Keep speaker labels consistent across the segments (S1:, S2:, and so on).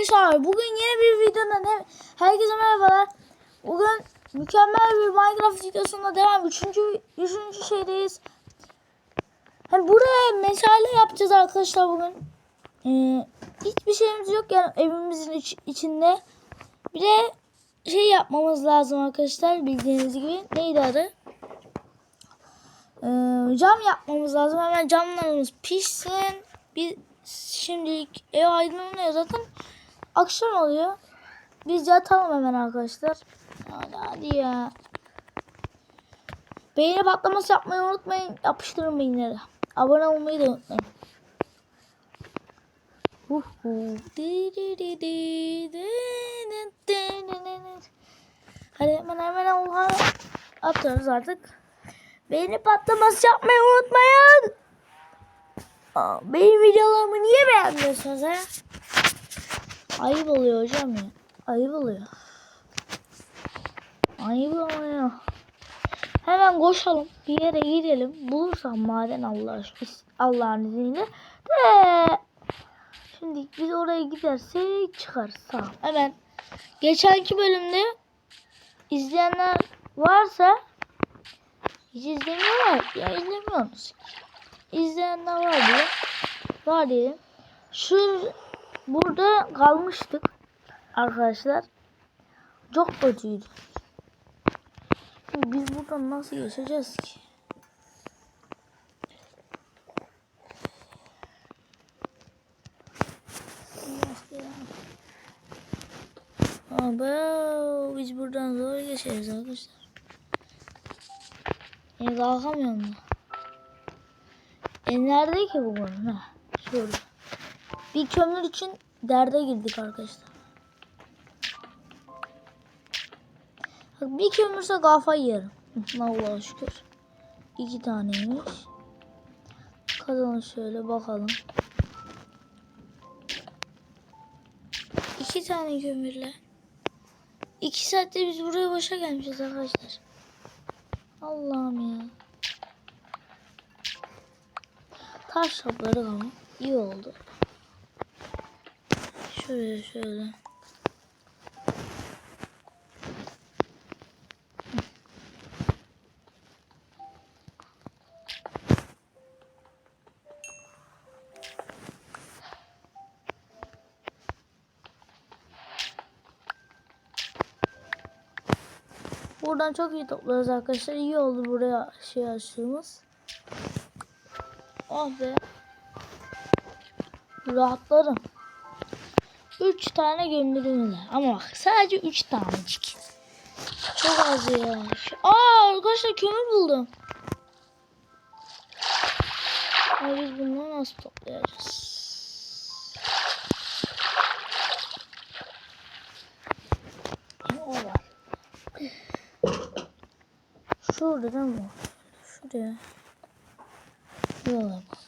S1: Arkadaşlar bugün yeni bir videodan he- herkese merhabalar. Bugün mükemmel bir Minecraft videosunda devam. Üçüncü, üçüncü şeydeyiz. Hani buraya meşale yapacağız arkadaşlar bugün. Ee, hiçbir şeyimiz yok yani evimizin iç- içinde. Bir de şey yapmamız lazım arkadaşlar bildiğiniz gibi. Neydi adı? Ee, cam yapmamız lazım. Hemen camlarımız pişsin. Bir şimdilik ev aydınlanıyor zaten. Akşam oluyor. Biz yatalım hemen arkadaşlar. Hadi, hadi ya. Beğeni patlaması yapmayı unutmayın. Yapıştırın beğenileri. Abone olmayı da unutmayın. Hadi hemen hemen oha atıyoruz artık. Beğeni patlaması yapmayı unutmayın. Aa, benim videolarımı niye beğenmiyorsunuz ha? Ayıp oluyor hocam ya. Ayıp oluyor. Ayıp oluyor. Hemen koşalım. Bir yere gidelim. Bulursam maden Allah. Allah'ın izniyle. De. Şimdi biz oraya gidersek çıkar. Sağ. Hemen. Geçenki bölümde izleyenler varsa hiç izlemiyorlar. Ya izlemiyorsunuz. İzleyenler var diye. Var diyelim. Şu burada kalmıştık arkadaşlar. Çok kötüydü. Biz buradan nasıl geçeceğiz ki? Aba biz buradan zor geçeriz arkadaşlar. E kalkamıyorum da. E nerede ki bu konu? Şurada. Bir kömür için derde girdik arkadaşlar. Bir kömürse kafayı yerim. Allah'a şükür. İki taneymiş. Kazalım şöyle bakalım. İki tane kömürle. İki saatte biz buraya boşa gelmişiz arkadaşlar. Allah'ım ya. Taş topladık ama iyi oldu. Şöyle şöyle. Buradan çok iyi toplarız arkadaşlar. İyi oldu buraya şey açtığımız. Oh be. Rahatlarım. 3 tane var. Ama bak sadece 3 tanecik. Çok az ya. Aa arkadaşlar kömür buldum. Ama biz bunları nasıl toplayacağız? O var. Şurada değil mi? Şuraya. Şuraya bak.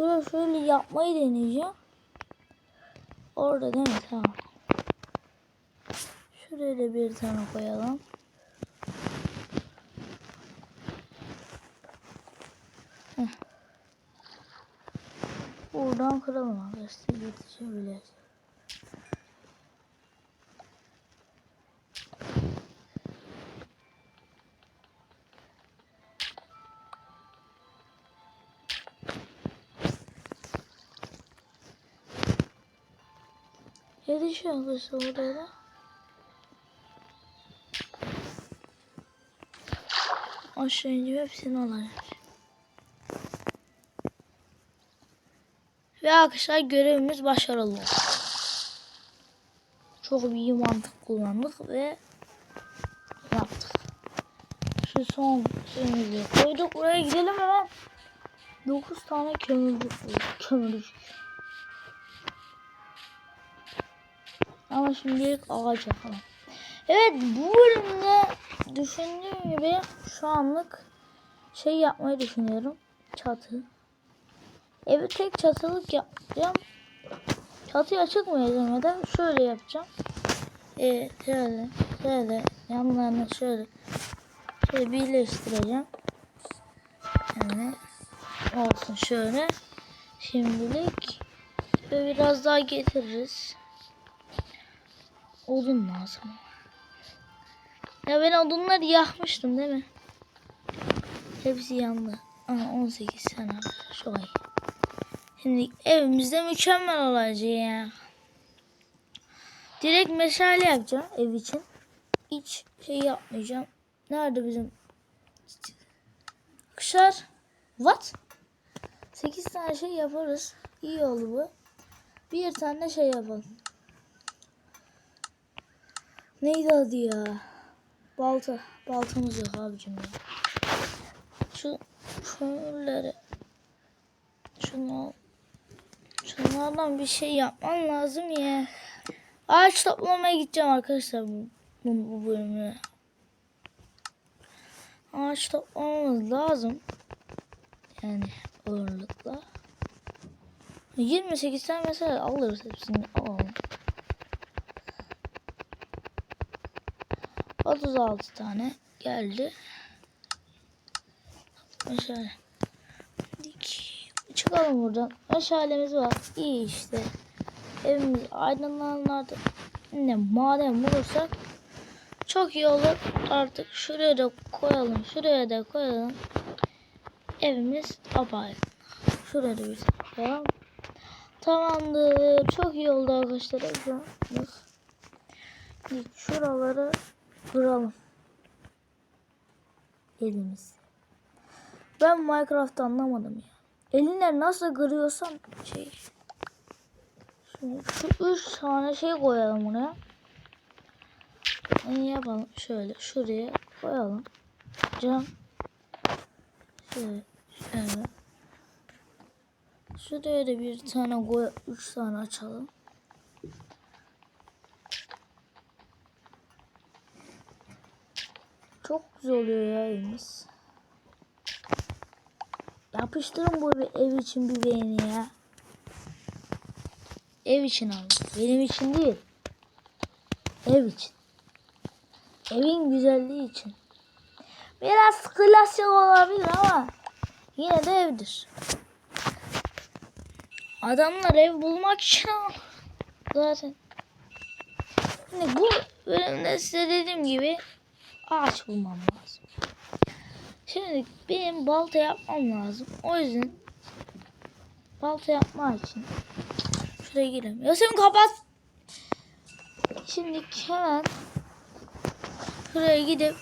S1: Şöyle şöyle yapmayı deneyeceğim. Orada değil mi? Tamam. Şuraya da bir tane koyalım. Heh. Buradan kıralım arkadaşlar. Yetişebiliriz. Yetişiyor arkadaşlar oraya da. Aşağı ince hepsini alacağım. Ve arkadaşlar görevimiz başarılı oldu. Çok iyi mantık kullandık ve yaptık. Şu son şeyimizi koyduk. Buraya gidelim hemen. 9 tane kömürcük bulduk. Kömürcük. Ama şimdilik ağaç yapalım. Evet bu bölümde düşündüğüm gibi şu anlık şey yapmayı düşünüyorum. Çatı. evi tek çatılık yapacağım. Çatıya çıkmayacağım ya da şöyle yapacağım. Evet şöyle şöyle yanlarına şöyle şöyle birleştireceğim. Yani olsun şöyle. Şimdilik ve biraz daha getiririz. Odun lazım. Ya ben odunları yakmıştım değil mi? Hepsi yandı. Aha 18 sene ay. Şimdi evimizde mükemmel olacak ya. Direkt meşale yapacağım ev için. Hiç şey yapmayacağım. Nerede bizim Kışar. What? 8 tane şey yaparız. İyi oldu bu. Bir tane şey yapalım. Neydi adı ya? Balta. Baltamız yok abicim ya. Şu şunları şunu şunlardan bir şey yapmam lazım ya. Ağaç toplamaya gideceğim arkadaşlar bu, bu, bu bölümde. Ağaç toplamamız lazım. Yani ağırlıkla. 28 tane mesela alırız hepsini alalım. 36 tane geldi. Meşale. Dik. Çıkalım buradan. Meşalemiz var. İyi işte. Evimiz aydınlanlarda ne maden bulursak çok iyi olur. Artık şuraya da koyalım. Şuraya da koyalım. Evimiz apayrı. Şuraya da bir koyalım. Tamamdır. Çok iyi oldu arkadaşlar. Şuraları kıralım. Elimiz. Ben Minecraft anlamadım ya. Elinle nasıl kırıyorsan şey. Şimdi şu üç tane şey koyalım buraya. Ne yapalım? Şöyle şuraya koyalım. Cam. Şöyle. Şöyle. Şuraya da bir tane koy. Üç tane açalım. Çok güzel oluyor ya evimiz. Yapıştırın bu ev için bir beğeni ya. Ev için abi. Benim için değil. Ev için. Evin güzelliği için. Biraz klasik olabilir ama yine de evdir. Adamlar ev bulmak için zaten. Şimdi bu bölümde size dediğim gibi ağaç bulmam lazım. Şimdi benim balta yapmam lazım. O yüzden balta yapmak için şuraya girelim. Yasemin kapat. Şimdi hemen şuraya gidip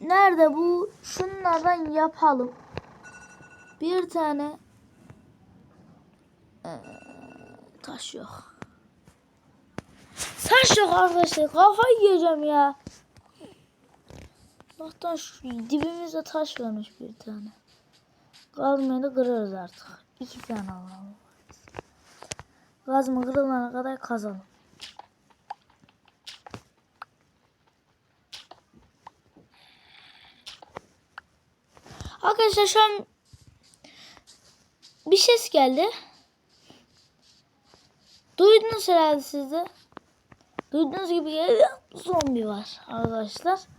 S1: nerede bu şunlardan yapalım. Bir tane Ee, taş yok. Taş yok arkadaşlar. Kafayı yiyeceğim ya. Allah'tan şu dibimizde taş varmış bir tane. Kazmayı da kırarız artık. İki tane alalım. Kazma kırılana kadar kazalım. Arkadaşlar şu an bir ses geldi. Duydunuz herhalde siz de. Duyduğunuz gibi geldi. Zombi var arkadaşlar.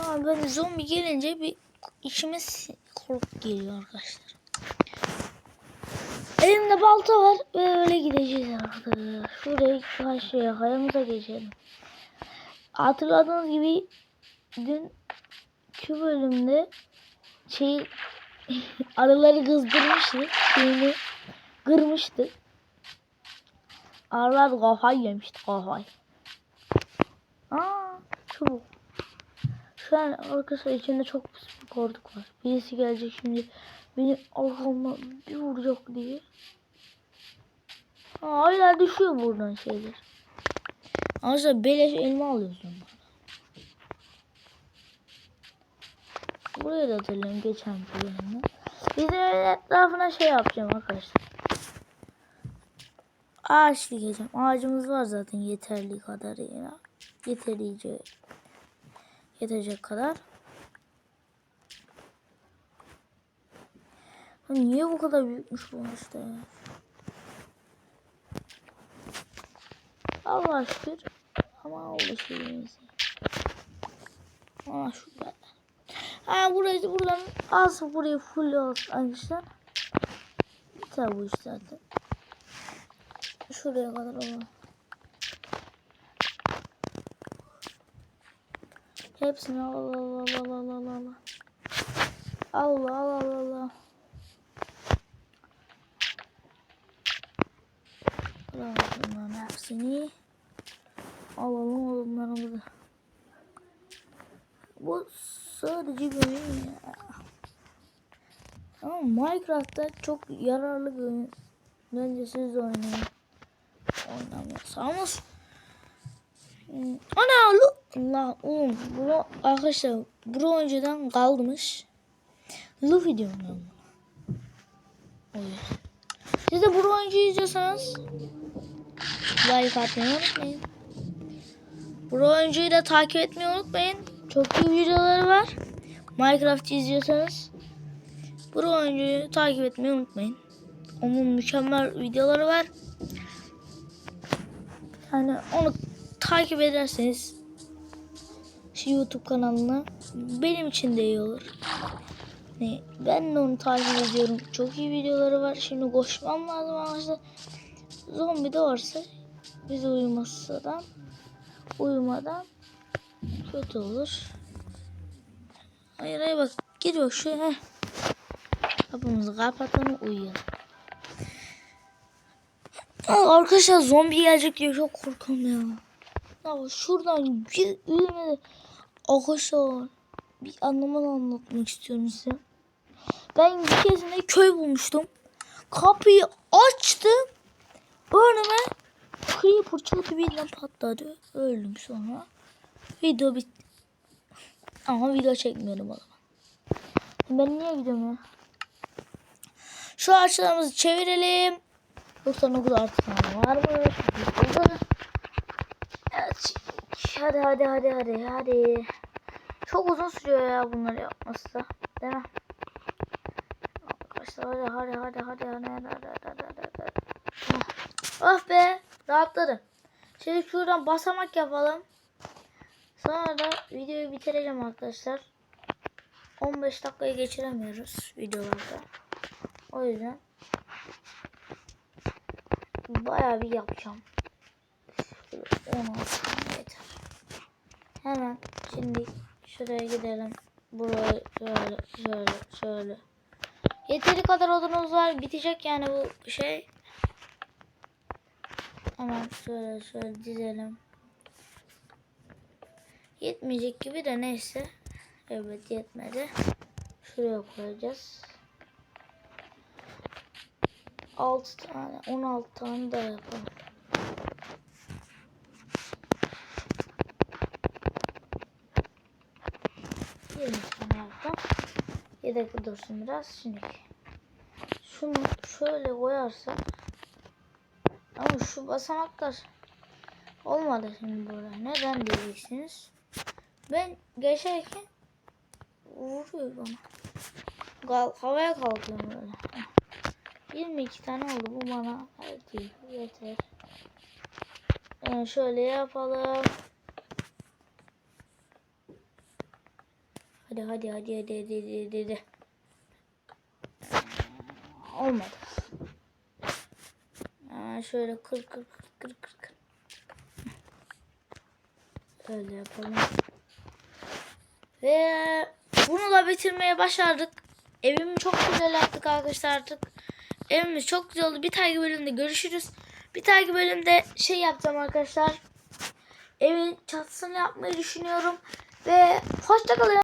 S1: Şu an ben zombi gelince bir içimiz korku geliyor arkadaşlar. Elimde balta var ve öyle gideceğiz arkadaşlar. Şuraya karşıya kayamıza geçelim. Hatırladığınız gibi dünkü bölümde şey arıları kızdırmıştı. Şeyini kırmıştı. Arılar kafayı yemişti kafayı. Aa, çubuk. Şu an arkadaşlar içinde çok pis bir korkuk var. Birisi gelecek şimdi beni arkamdan bir vuracak diye. Hala düşüyor buradan şeyler. Arkadaşlar beleş elma alıyorsun. Buraya da hatırlıyorum geçen bölümde. Bizim evin etrafına şey yapacağım arkadaşlar. Ağaç dikeceğim. Ağacımız var zaten yeterli kadar ya. Yeterice yetecek kadar. Ya niye bu kadar büyükmüş bu işte ya? Allah şükür. Ama oldu şeyimiz. Aa şurada. Ha burayı buradan az burayı full olsun arkadaşlar. Biter bu iş zaten. Şuraya kadar olan. Hepsini al al al al al al al. Allah Allah Allah. Alalım bunların hepsini. Alalım onları. Bu sadece oyun ya. Ama Minecraft'ta çok yararlı bir oyun. Bence siz de oynayın. Oynamıyorsanız. Ana lu Allah oğlum bu arkadaşlar bu önceden kalmış. Luffy diyorum ben buna. Siz de bu oyuncuyu izliyorsanız like atmayı unutmayın. Bu oyuncuyu da takip etmeyi unutmayın. Çok iyi videoları var. Minecraft izliyorsanız bu oyuncuyu takip etmeyi unutmayın. Onun mükemmel videoları var. Yani onu takip ederseniz YouTube kanalına benim için de iyi olur. Ne, ben de onu takip ediyorum. Çok iyi videoları var. Şimdi koşmam lazım arkadaşlar. Zombi de varsa bizi uyumadan uyumadan kötü olur. Hayır hayır bak giriyor şu heh. Kapımızı kapatalım uyuyalım. Arkadaşlar zombi gelecek diye çok korkuyorum ya. Ya şuradan bir ürünü arkadaşlar bir anlamını anlatmak istiyorum size. Ben bir keresinde köy bulmuştum. Kapıyı açtım. Önüme creeper çatı birden patladı. Öldüm sonra. Video bitti. Ama video çekmiyorum o zaman. Ben niye gidiyorum ya? Şu ağaçlarımızı çevirelim. 99 artı tane var mı? Evet. Hadi hadi hadi hadi hadi. Çok uzun sürüyor ya bunları yapması. Değil mi? Arkadaşlar hadi hadi hadi hadi hadi hadi hadi hadi hadi hadi. Oh be rahatladım. Şimdi şuradan basamak yapalım. Sonra da videoyu bitireceğim arkadaşlar. 15 dakikayı geçiremiyoruz videolarda. O yüzden bayağı bir yapacağım. 16 tane yeter. Hemen şimdi şuraya gidelim. Buraya şöyle şöyle şöyle. Yeteri kadar odunumuz var. Bitecek yani bu şey. Hemen şöyle şöyle dizelim. Yetmeyecek gibi de neyse. Evet yetmedi. Şuraya koyacağız. 6 tane 16 tane daha yapalım. Yedek dursun biraz. Şimdi şunu şöyle koyarsak ama şu basamaklar olmadı şimdi böyle. Neden diyeceksiniz? Ben geçerken vuruyor bana. Gal havaya kalkıyorum böyle. Heh. 22 tane oldu bu bana değil yeter. Yani şöyle yapalım. Hadi hadi hadi hadi hadi hadi, hadi. Olmadı. Aa, şöyle kır kır kır kır kır. Öyle yapalım. Ve bunu da bitirmeye başardık. Evimi çok güzel yaptık arkadaşlar artık. Evimiz çok güzel oldu. Bir tane bölümde görüşürüz. Bir tane bölümde şey yapacağım arkadaşlar. Evin çatısını yapmayı düşünüyorum. Ve hoşçakalın.